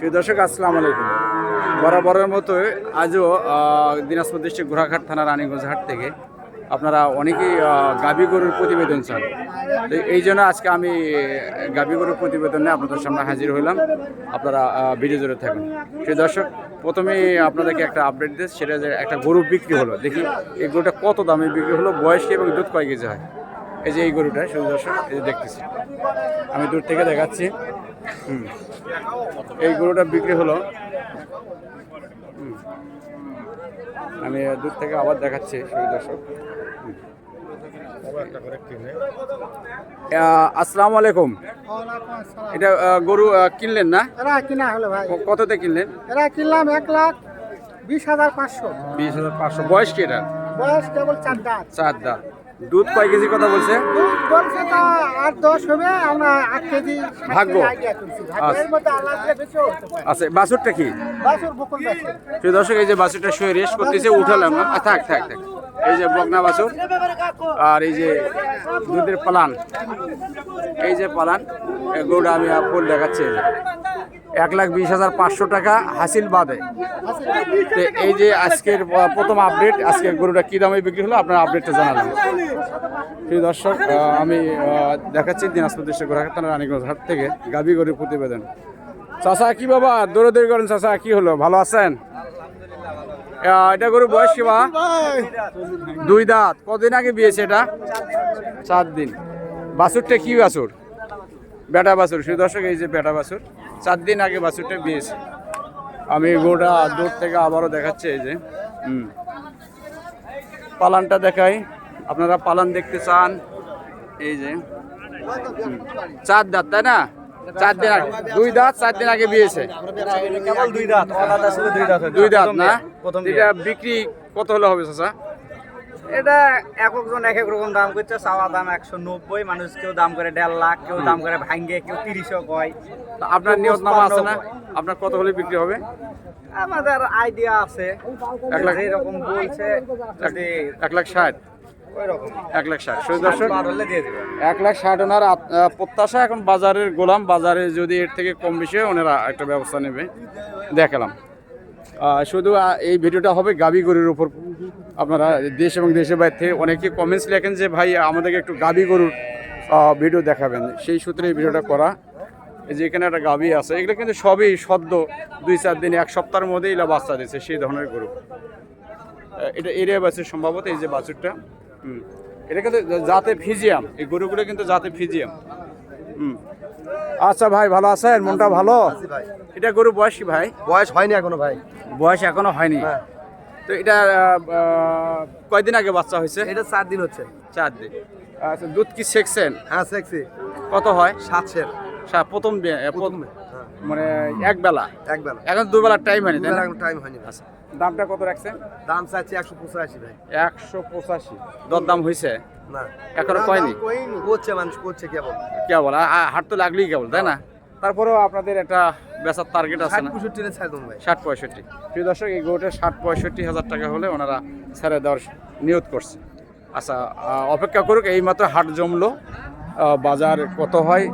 সেই দর্শক, আসসালামু আলাইকুম। বরাবরের মতো আজও দিনাজপুর ডিস্ট্রিক্ট ঘোড়াঘাট থানা রানীগঞ্জ হাট থেকে আপনারা অনেকেই গাভী গরুর প্রতিবেদন চান। তো এই জন্য আজকে আমি গাভী গরুর প্রতিবেদন নিয়ে আপনাদের সামনে হাজির হইলাম। আপনারা ভিডিও জুড়ে থাকুন। সেই দর্শক প্রথমে আপনাদেরকে একটা আপডেট দিই, সেটা যে একটা গরু বিক্রি হলো। দেখি, এই গরুটা কত দামে বিক্রি হলো, বয়স এবং দুধ কয় কেজি হয়? এই যে এই গরুটা সেই দর্শক এই যে দেখতেছি। আমি দূর থেকে দেখাচ্ছি। হুম। এই গরুটা বিক্রি হলো। আমি দূর থেকে আবার দেখাচ্ছি সেই দর্শক আসসালামু আলাইকুম। এটা গরু কিনলেন না? কিনা হলো ভাই। কততে কিনলেন? এরা কিনলাম এক লাখ বিশ হাজার পাঁচশো। বিশ হাজার পাঁচশো। বয়স কি এটা বয়স কেবল চার দাঁত। চার দাঁত। দুধ কয় কেজি কথা বলছে দুধ বলছে দশ হবে আমরা আট কেজি ভাগ্য। আচ্ছা। আচ্ছা বাছুরটা কি বাছুর বকুল বাছুর। দর্শক এই যে বাছুরটা শুয়ে রেস্ট করতেছে উঠালাম না থাক থাক থাক এই যে বকনা বাছুর আর এই যে দুধের পালান। এই যে পালান গরুটা আমি ফুল দেখাচ্ছি। এক লাখ বিশ হাজার পাঁচশো টাকা হাসিল বাদে। তো এই যে আজকের প্রথম আপডেট আজকের গরুটা কী দামে বিক্রি হলো? আপনার আপডেটটা জানালাম প্রিয় দর্শক আমি দেখাচ্ছি দিনাজপুর দেশের ঘোরাঘাট থানা রানীগঞ্জ হাট থেকে গাবি গরুর প্রতিবেদন। চাচা, কি বাবা? দৌড়াদৌড়ি করেন চাচা, কি হলো? ভালো আছেন? এটা গরু বয়স কি দুই দাঁত। কদিন আগে বিয়েছে এটা? চার দিন। বাছুরটা কি বাছুর? বেটা বাছুর। শুধু দর্শক, এই যে বেটা বাছুর। চার দিন আগে বাছুরটা বিয়েছে আমি গোটা দূর থেকে আবারও দেখাচ্ছি, এই যে। হুম। পালানটা দেখাই। আপনারা পালান দেখতে চান। এই যে। চার দাঁত, তাই না? চার দিন আগে। দুই দাঁত চার দিন আগে বিয়েছে। কেবল দুই দাঁত দুই দাঁত দুই দাঁত না? প্রথম এটা বিক্রি কত হলে হবে চাচা? এটা এক একজন এক এক রকম দাম করছে চাওয়া দাম একশো নব্বই মানুষ কেউ দাম করে দেড় লাখ কেউ দাম করে ভাঙ্গে কেউ তিরিশও কয়। আপনার নিয়ত নামা আছে না? আপনার কত হলে বিক্রি হবে? আমাদের আইডিয়া আছে। এক লাখ? এরকম বলছে এক লাখ ষাট। এক লাখ ষাট। দর্শক এক লাখ ষাট ওনার প্রত্যাশা এখন বাজারের গোলাম বাজারে যদি এর থেকে কম বেশি হয় ওনারা একটা ব্যবস্থা নেবে। দেখালাম। শুধু এই ভিডিওটা হবে গাবি গরুর উপর। আপনারা দেশ এবং দেশের বাইরে থেকে অনেকে কমেন্টস লেখেন যে ভাই আমাদেরকে একটু গাবি গরুর ভিডিও দেখাবেন। সেই সূত্রে এই ভিডিওটা করা। যে এখানে একটা গাবি আছে এগুলো কিন্তু সবই সদ্য দুই চার দিন এক সপ্তাহের মধ্যেই এগুলো বাচ্চা দিচ্ছে সেই ধরনের গরু। এটা এরিয়া বাছুর সম্ভবত এই যে বাছুরটা। এটা কিন্তু জাতে ফিজিয়াম। এই গরুগুলো কিন্তু জাতে ফিজিয়াম। হুম। আচ্ছা ভাই ভালো আছেন? মনটা ভালো? এটা গরু বয়স কি ভাই? বয়স হয়নি এখনও ভাই। বয়স এখনও হয়নি? তো এটা কয়দিন আগে বাচ্চা হয়েছে? এটা চার দিন হচ্ছে। চার দিন। আচ্ছা দুধ কি শেখছেন হ্যাঁ সেক্সি। কত হয়? সাতশের সা- প্রথম প্রথম মানে এক বেলা এক বেলা এখন দুবেলার টাইম হয়নি টাইম হয়নি আচ্ছা। দামটা কত রাখছেন? দাম চাচ্ছি একশো পঁচাশি ভাই। একশো পঁচাশি। দর দাম হয়েছে না। এখনও কয়নি? করছে মানুষ করছে কেবল। কেবল হাট তো লাগলেই কেবল তাই না? তারপরেও আপনাদের একটা বেচার টার্গেট আছে ষাট না? ষাট পঁয়ষট্টি। প্রিয় দর্শক এই গরুটা ষাট পঁয়ষট্টি হাজার টাকা হলে ওনারা ছেড়ে দেওয়ার নিয়ত করছে। আচ্ছা অপেক্ষা করুক এইমাত্র হাট জমলো বাজার কত হয়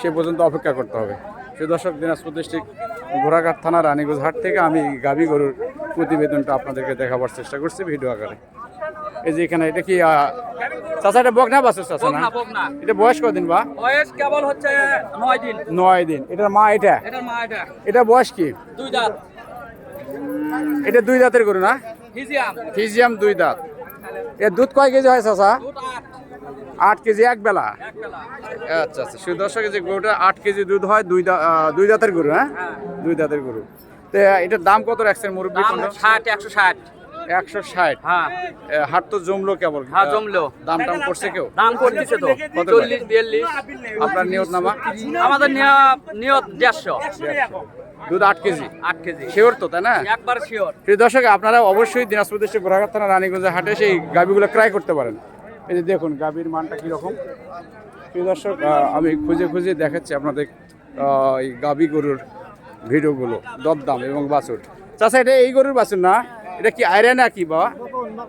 সে পর্যন্ত অপেক্ষা করতে হবে। প্রিয় দর্শক দিনাজপুর ডিস্ট্রিক্ট ঘোড়াঘাট থানা রানীগঞ্জ হাট থেকে আমি গাবি গরুর প্রতিবেদনটা আপনাদেরকে দেখাবার চেষ্টা করছি ভিডিও আকারে। এই যে এখানে এটা কি চাচা এটা বকনা বাসের চাচা না? এটা বয়স কদিন বা? বয়স কেবল হচ্ছে নয় দিন। নয় দিন। এটার মা এটা? এটার মা এটা। এটা বয়স কি? দুই দাঁত। এটা দুই দাঁতের গরু না? ফিজিয়াম। ফিজিয়াম দুই দাঁত। এর দুধ কয় কেজি হয় চাচা? আট। কেজি এক বেলা? আচ্ছা আচ্ছা। শুধু দর্শক যে গরুটা আট কেজি দুধ হয় দুই দুই দাঁতের গরু হ্যাঁ। দুই দাঁতের গরু। তো এটার দাম কত রাখছেন মুরব্বী ষাট একশো ষাট। একশো ষাট। হ্যাঁ। হাট তো জমলো কেবল। হ্যাঁ, জমলো। দাম টাম করছে কেউ? দাম করতেছে তো। চল্লিশ বিয়াল্লিশ। আপনার নিয়ত নামা? আমাদের নিয়ত দেড়শো। দুধ আট কেজি? আট কেজি। শিওর তো তাই না? একবার শিওর। প্রিয় দর্শক আপনারা অবশ্যই দিনাজপুর ডিস্ট্রিক্ট গোড়াঘাট থানা রানীগঞ্জে হাটে সেই গাবিগুলো ক্রয় করতে পারেন। এই যে দেখুন গাবির মানটা কীরকম। প্রিয় দর্শক আমি খুঁজে খুঁজে দেখাচ্ছি আপনাদের এই গাবি গরুর ভিডিওগুলো, দরদাম এবং বাছুর। চাষা এটা এই গরুর বাছুর না? এটা কি আয়রা না কি, বাবা?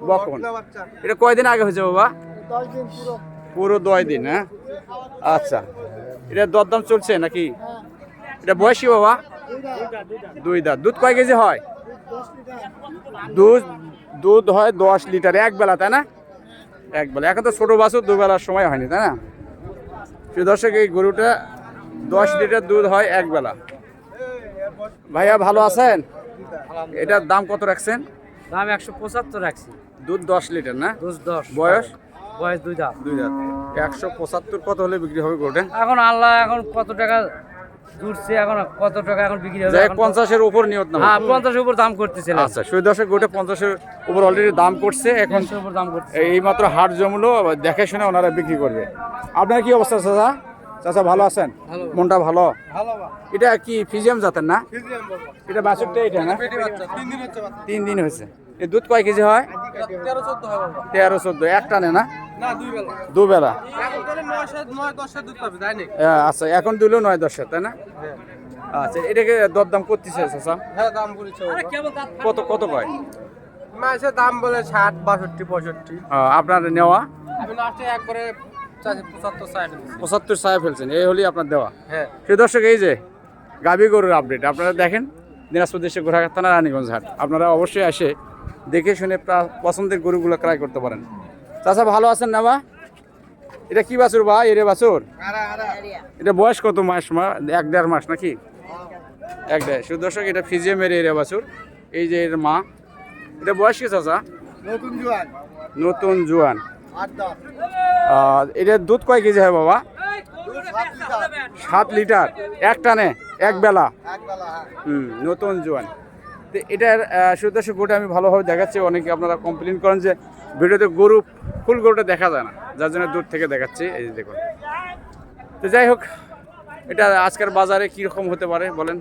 বকন। এটা কয়দিন আগে হয়েছে, বাবা? পুরো দশ দিন হ্যাঁ? আচ্ছা। এটা দরদাম চলছে নাকি? এটা বয়সী, বাবা? দুই দাঁত। দুধ কয় কেজি হয়? দুধ দুধ হয় দশ লিটার, এক বেলা, তাই না? এক বেলা। এখন তো ছোটো বাছুর দুবেলার সময় হয়নি, তাই না? দর্শক, এই গরুটা দশ লিটার দুধ হয় এক বেলা। ভাইয়া ভালো আছেন? এটার দাম কত রাখছেন? দাম একশো পঁচাত্তর রাখছি। দুধ দশ লিটার না? দশ দশ। বয়স? বয়স দুই দাম দুই দাঁত। একশো পঁচাত্তর কত হলে বিক্রি হবে গরুটা এখন আল্লাহ এখন কত টাকা জুটছে এখন কত টাকা এখন বিক্রি হবে? পঞ্চাশের উপর নিয়ত না হ্যাঁ পঞ্চাশের উপর দাম করতেছিল আচ্ছা সুই দর্শক গোটা পঞ্চাশের উপর অলরেডি দাম করছে এখন উপর দাম করতেছে। এই মাত্র হাট জমলো দেখে শুনে ওনারা বিক্রি করবে। আপনার কি অবস্থা চাচা? চাচা ভালো আছেন? মনটা ভালো? এটা কি ফিজিয়াম জাতের না? এটা বাছুরটা এটা না? তিন দিন হয়েছে। এই দুধ কয় কেজি হয়? তেরো চোদ্দ এক টানে না? দুবেলা। হ্যাঁ, আচ্ছা এখন দিলেও নয় দশের তাই না? আচ্ছা এটাকে দরদাম করতেছে চাচা? কত কত কয়? দাম বলে ষাট বাষট্টি পঁয়ষট্টি। আপনার নেওয়া? আমি লাস্টে একবারে পঁচাত্তর সাহেব ফেলছেন এই হলেই আপনার দেওয়া। হ্যাঁ। প্রিয় দর্শক এই যে গাবি গরুর আপডেট আপনারা দেখেন দিনাজপুর দেশে ঘোড়াঘাট থানা রানীগঞ্জ হাট। আপনারা অবশ্যই আসে দেখে শুনে পছন্দের গরুগুলো ক্রয় করতে পারেন। চাচা ভালো আছেন না বা এটা কি বাছুর বা? এরে বাছুর? এটা বয়স কত মাস মা? এক দেড় মাস নাকি? এক দেড়। শুধু দর্শক এটা ফিজিয়ামের এরে বাছুর। এই যে এর মা। এটা বয়স কি চাচা? নতুন জোয়ান। নতুন জোয়ান। এটার দুধ কয় কেজি হয় বাবা? সাত লিটার। এক টানে এক বেলা। একবেলা হ্যাঁ। হুম নতুন জোয়ান। তো এটার সুদর্শ গরুটা আমি ভালোভাবে দেখাচ্ছি। অনেকে আপনারা কমপ্লেন করেন যে ভিডিওতে গরু ফুল গরুটা দেখা যায় না। যার জন্য দূর থেকে দেখাচ্ছি। এই দেখুন। তো যাই হোক এটা আজকের বাজারে কীরকম হতে পারে বলেন?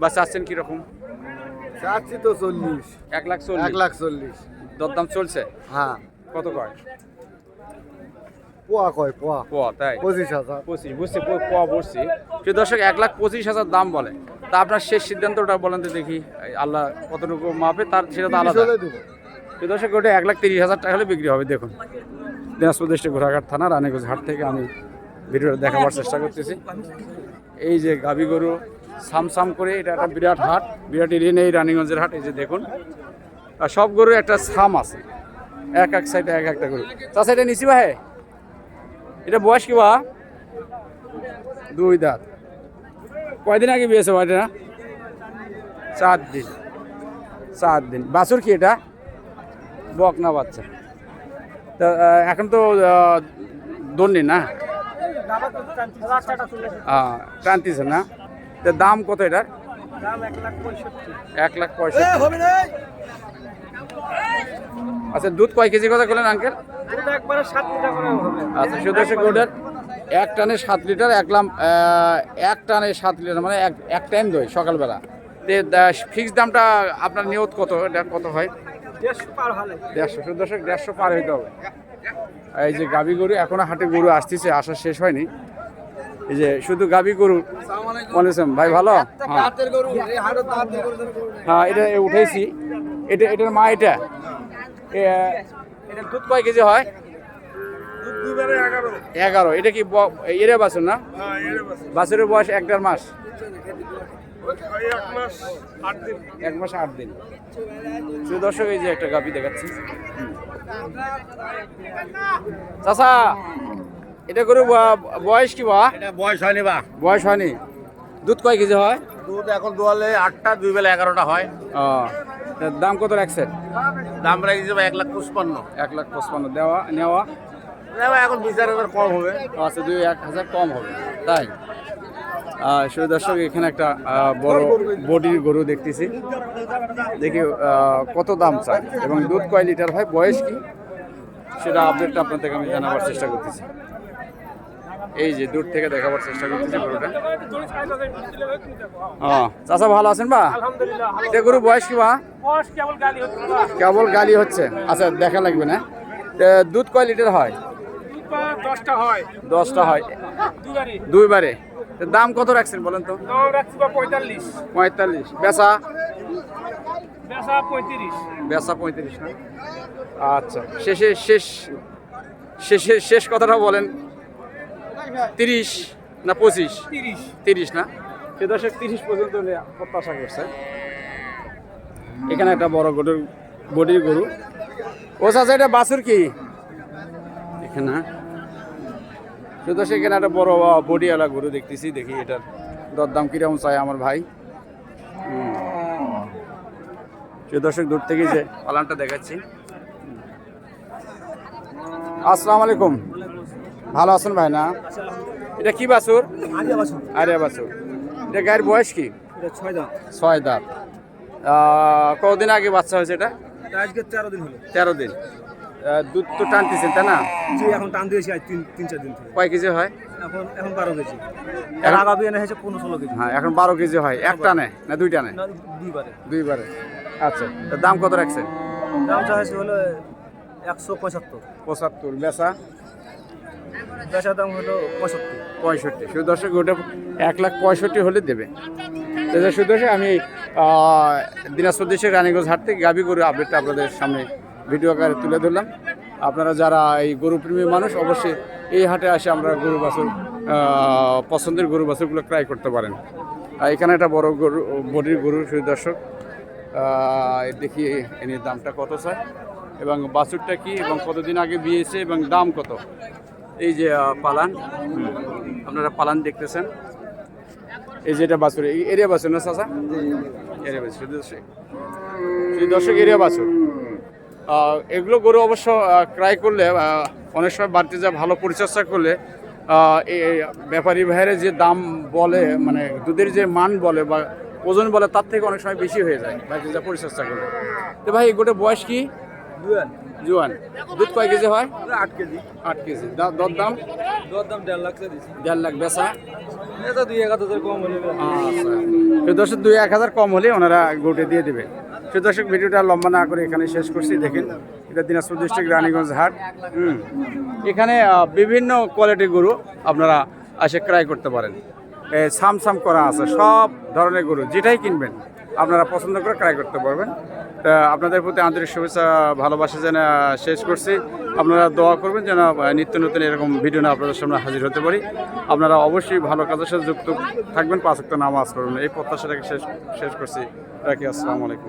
বা চাচ্ছেন কীরকম? চাচ্ছি তো চল্লিশ। এক লাখ চল্লিশ। এক লাখ চল্লিশ। দরদাম চলছে? হ্যাঁ। কত কয়? পোয়া কয় পোয়া। পোয়া তাই? পঁচিশ হাজার। পঁচিশ বুঝছি পোয়া বসছি প্রিয় দর্শক এক লাখ পঁচিশ হাজার দাম বলে। তা আপনার শেষ সিদ্ধান্তটা বলেন তো দেখি আল্লাহ কতটুকু মাপে তার সেটা তো আলাদা। দেবো। দর্শক ওটা এক লাখ তিরিশ হাজার টাকা হলে বিক্রি হবে দেখুন। দিনাজপুর ডিস্ট্রিক্ট ঘোড়াঘাট থানা রানীগঞ্জ হাট থেকে আমি ভিডিওটা দেখাবার চেষ্টা করতেছি। এই যে গাবি গরু সামসাম করে এটা একটা বিরাট হাট বিরাট এরিয়া নেই রানীগঞ্জের হাট এই যে দেখুন। আর সব গরুর একটা সাম আছে। এক এক সাইডে এক একটা গরু তার সাইডে নিচি ভাই। এটা বয়স কি বা? দুই দাঁত। কয়দিন আগে বিয়েছে ভাই এটা? চার দিন। চার দিন। বাছুর কি এটা? বকনা বাচ্চা। তা এখন তো দন্ডি না? টানতিছে না? তা দাম কত এটার? এক লাখ পঁয়ষট্টি। আচ্ছা দুধ কয় কেজি কথা বললেন আঙ্কেল আচ্ছা সুদর্শ গৌডার এক টানে সাত লিটার এক লাম এক টানে সাত লিটার মানে এক এক টাইম দই সকালবেলা। ফিক্স দামটা আপনার নিয়ত কত? এটা কত হয়? দেড়শো সুদর্শক দেড়শো পার হইতে হবে। এই যে গাবি গরু এখনও হাটে গরু আসতেছে আসা শেষ হয়নি। এই যে শুধু গাবি গরু। বলেছেন ভাই ভালো? হ্যাঁ। হ্যাঁ এটা এ উঠেছি। এটা এটার মা এটা? এ- এটার দুধ কয় কেজি হয়? এগারো। এটা কি ব- এরে বাছুর না? হ্যাঁ এর বাস বাছুরের বয়স এক দেড় মাস? এক মাস আট দিন। এক মাস আট দিন। শুধু দর্শক এই যে একটা গাভি দেখাচ্ছি। চাষা এটা করে বয়স কি বা? এটা বয়স হয়নি বা। বয়স হয়নি। দুধ কয় কেজি হয়? দুধ এখন দোয়ালে আটটা দুই বেলা এগারোটা হয়। ও দাম কত রাখছেন? দাম রেখে যাবে এক লাখ পঁচপান্ন। এক লাখ পঁচপান্ন। দেওয়া নেওয়া? নেওয়া এখন বিশ হাজার কম হবে। আচ্ছা দুই এক হাজার কম হবে। তাই? শুধু দর্শক এখানে একটা বড় বডির গরু দেখতেছি। দেখি কত দাম চায়। এবং দুধ কয় লিটার হয়? বয়স কি? সেটা আপডেটটা আপনার থেকে আমি জানাবার চেষ্টা করতেছি। এই যে দূর থেকে দেখাবার চেষ্টা করতেছি গরুটা। ও। চাচা ভালো আছেন বা? এটা গরু বয়স কি বা? কেবল গালি হচ্ছে আচ্ছা দেখা লাগবে না। দুধ কয় লিটার হয়? দশটা হয়। দশটা হয়। দুইবারে। দাম কত রাখছেন বলেন তো? পঁয়তাল্লিশ। পঁয়তাল্লিশ। বেচা? বেচা পঁয়ত্রিশ। বেচা পঁয়ত্রিশ না? আচ্ছা শেষে শেষ শেষে শেষ কথাটা বলেন। তিরিশ না পঁচিশ? তিরিশ। তিরিশ না? সে দশক তিরিশ পর্যন্ত প্রত্যাশা করছে। এখানে একটা বড় গরুর বডির গরু। ও চাচা এটা বাছুর কি? এখানে। দশক এখানে একটা বড় বডিওয়ালা গরু দেখতেছি দেখি এটার দরদাম কীরকম চাই আমার ভাই। সে দর্শক দূর থেকে যে পালানটা দেখাচ্ছি। আসসালামু আলাইকুম। ভালো আছেন ভাই না? এটা কি বাছুর? আরিয়া বাছুর। এটা গায়ের বয়স কি? ছয় দাম ছয় দাঁত। কতদিন আগে বাচ্চা হয়েছে এটা? আজকে তেরো দিন হলো। তেরো দিন। দুধ তো টানতেছেন তাই না? জি এখন টান দিয়েছি আজ তিন তিন চার দিন থেকে। কয় কেজি হয়? এখন এখন বারো কেজি। এখন- আগামী এনে হয়েছে পনেরো ষোলো কেজি। হ্যাঁ এখন বারো কেজি হয়। একটা নেয় না দুইটা নেয়? না দুইবারে। দুইবারে। আচ্ছা দাম কত রাখছেন? দাম হয়েছে হলো একশো পঁচাত্তর। পঁচাত্তর বেচা বেচার দাম হলো পঁচাত্তর পঁয়ষট্টি। শুধু দর্শক, ওটা এক লাখ পঁয়ষট্টি হলে দেবে। শুধু আমি দিনাজপুর দেশের রানীগঞ্জ হাট থেকে গাভী গরু আপডেটটা আপনাদের সামনে ভিডিও আকারে তুলে ধরলাম। আপনারা যারা এই গরু প্রেমী মানুষ, অবশ্যই এই হাটে আসে আমরা গরু বাছুর পছন্দের গরু বাছুরগুলো ক্রয় করতে পারেন। আর এখানে একটা বড় গরু, বডির গরু, শুধু দর্শক দেখি এর দামটা কত চায় এবং বাছুরটা কি এবং কতদিন আগে বিয়েছে এবং দাম কত? এই যে পালান। আপনারা পালান দেখতেছেন। এই যে এটা বাছুর। এরিয়া বাছুর না, চাচা? এরিয়া বাছুর দর্শক। দর্শক, এরিয়া বাছুর। এগুলো গরু অবশ্য ক্রয় করলে অনেক সময় বাড়িতে যা ভালো পরিচর্যা করলে ব্যাপারী ভাইয়ের যে দাম বলে মানে দুধের যে মান বলে বা ওজন বলে, তার থেকে অনেক সময় বেশি হয়ে যায়, বাড়িতে যা পরিচর্যা করলে। তো ভাই গোটে বয়স কি? দুয়ান জোয়ান দুধ কয় কেজি হয়? আট কেজি। আট কেজি। দর দাম? দর দাম দেড় লাখ দেড় লাখ বেচা? দুই এক হাজার কম হলে আচ্ছা। দুই এক হাজার কম হলে ওনারা গোটে দিয়ে দেবে। সে দর্শক ভিডিওটা লম্বা না করে এখানে শেষ করছি। দেখেন এটা দিনাজপুর ডিস্ট্রিক্ট রানীগঞ্জ হাট। এখানে বিভিন্ন কোয়ালিটির গরু আপনারা এসে ক্রয় করতে পারেন। এ, সাম সাম করা আছে সব ধরনের গরু যেটাই কিনবেন। আপনারা পছন্দ করে ক্রয় করতে পারবেন। তা আপনাদের প্রতি আন্তরিক শুভেচ্ছা, ভালোবাসা যেন শেষ করছি। আপনারা দোয়া করবেন যেন নিত্য নতুন এরকম ভিডিও না আপনাদের সামনে হাজির হতে পারি। আপনারা অবশ্যই ভালো কাজের সাথে যুক্ত থাকবেন। পাঁচ একটা নামাজ করবেন এই প্রত্যাশাটাকে শেষ শেষ করছি। রাখি, আসসালামু আলাইকুম।